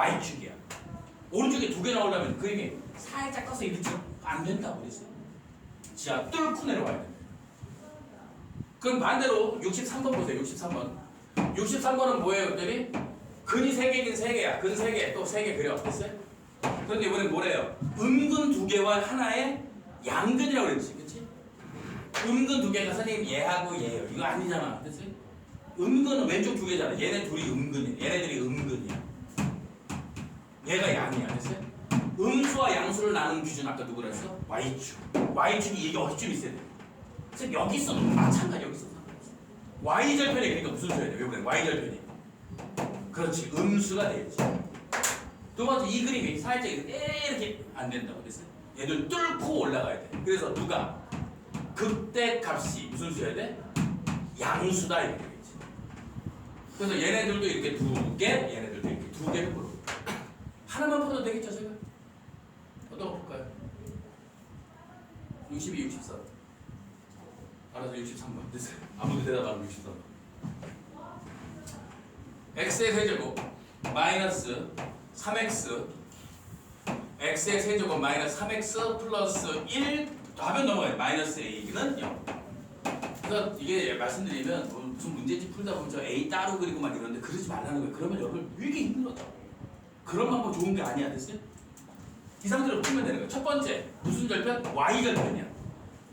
Y축이야. 오른쪽에 두 개 나오려면 그림이 살짝 꺾어서 이렇게 찍어. 안 된다고 그랬어요. 자, 뚫고 내려와야 돼. 그럼 반대로 63번 보세요. 63번. 63번은 뭐예요, 그랬더니? 근이 3개긴 3개야. 근 3개, 또 3개 그려. 됐어요? 그런데 이번엔 뭐래요? 음근 두 개와 하나의 양근이라고 그랬지. 그치? 음근 두 개가 선생님 얘하고 얘예요. 이거 아니잖아. 됐어요? 음근은 왼쪽 두 개잖아. 얘네 둘이 음근이야. 얘네들이 음근이야. 얘가 양이야. 됐어요? 음수와 양수를 나누는 기준 아까 누구라 했어? Y축. Y축이 여기쯤 있어야 돼. 그래서 여기 있어도 마찬가지 여기 있어. Y절편이 그러니까 무슨 수야 돼? 왜 그래? Y절편이. 그렇지. 음수가 되겠지. 두 번째 이 그림이 살짝 이렇게 안 된다고 그랬어요. 얘들 뚫고 올라가야 돼. 그래서 누가 극대 값이 무슨 수여야 돼? 양수다 이렇게 되겠지. 그래서 얘네들도 이렇게 두 개, 얘네들도 이렇게 두 개를. 하나만 풀어도 되겠죠, 제가? 어떤 거 볼까요? 62, 64. 알아서 63번. 됐어요. 아무도 대답 안 하면 63번. x의 세제곱 마이너스 3x x의 세제곱 마이너스 3x 플러스 1 하면 넘어가요. 마이너스 a는 0. 그래서 이게 말씀드리면 뭐 무슨 문제집 풀다 보면 저 a 따로 그리고 막 이러는데 그러지 말라는 거예요. 그러면 여러분 되게 힘들어요. 그런 방법 좋은 게 아니야. 됐어요? 이 상태로 풀면 되는 거예요. 첫 번째 무슨 절편? y 절편이야.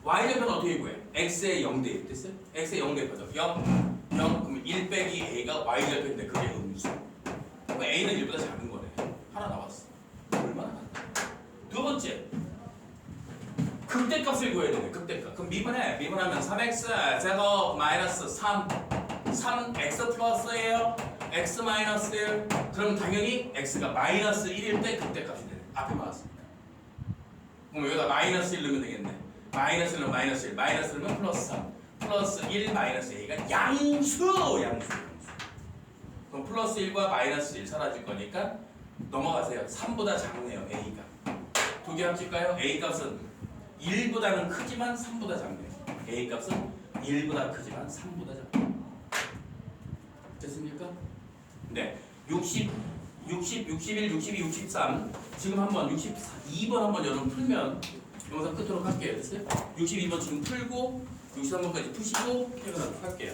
y 절편 어떻게 구해? x의 0대 1 됐어요? x의 0 대입하죠. 0, 0 그러면 1 빼기 a가 y 절편인데 그게 음수. 그럼 a는 1보다 작은 거네. 하나 나왔어. 얼마나 많다. 두 번째 극대값을 구해야 되네. 극대값. 그럼 미분해. 미분하면 3x 제곱 마이너스 3 3x 플러스예요. X 마이너스 1. 그럼 당연히 x가 마이너스 1일 때 극대값이 되네. 앞에 맞았으니까. 그럼 여기다 마이너스 1 넣으면 되겠네. 마이너스 1은 마이너스 1, 마이너스 1은 플러스 3, 플러스 1 마이너스 a가 양수, 양수. 그럼 플러스 1과 마이너스 1 사라질 거니까 넘어가세요. 3보다 작네요, a가. 두 개 합칠까요? a 값은 1보다는 크지만 3보다 작네요. a 값은 1보다 크지만 3보다 작네요. 됐습니까? 네. 60, 60, 61, 62, 63. 지금 한번 62번 한번 여러분 풀면 영상 끝으로 할게요. 됐어요? 62번 지금 풀고 63번까지 푸시고 퇴근하도록 할게요.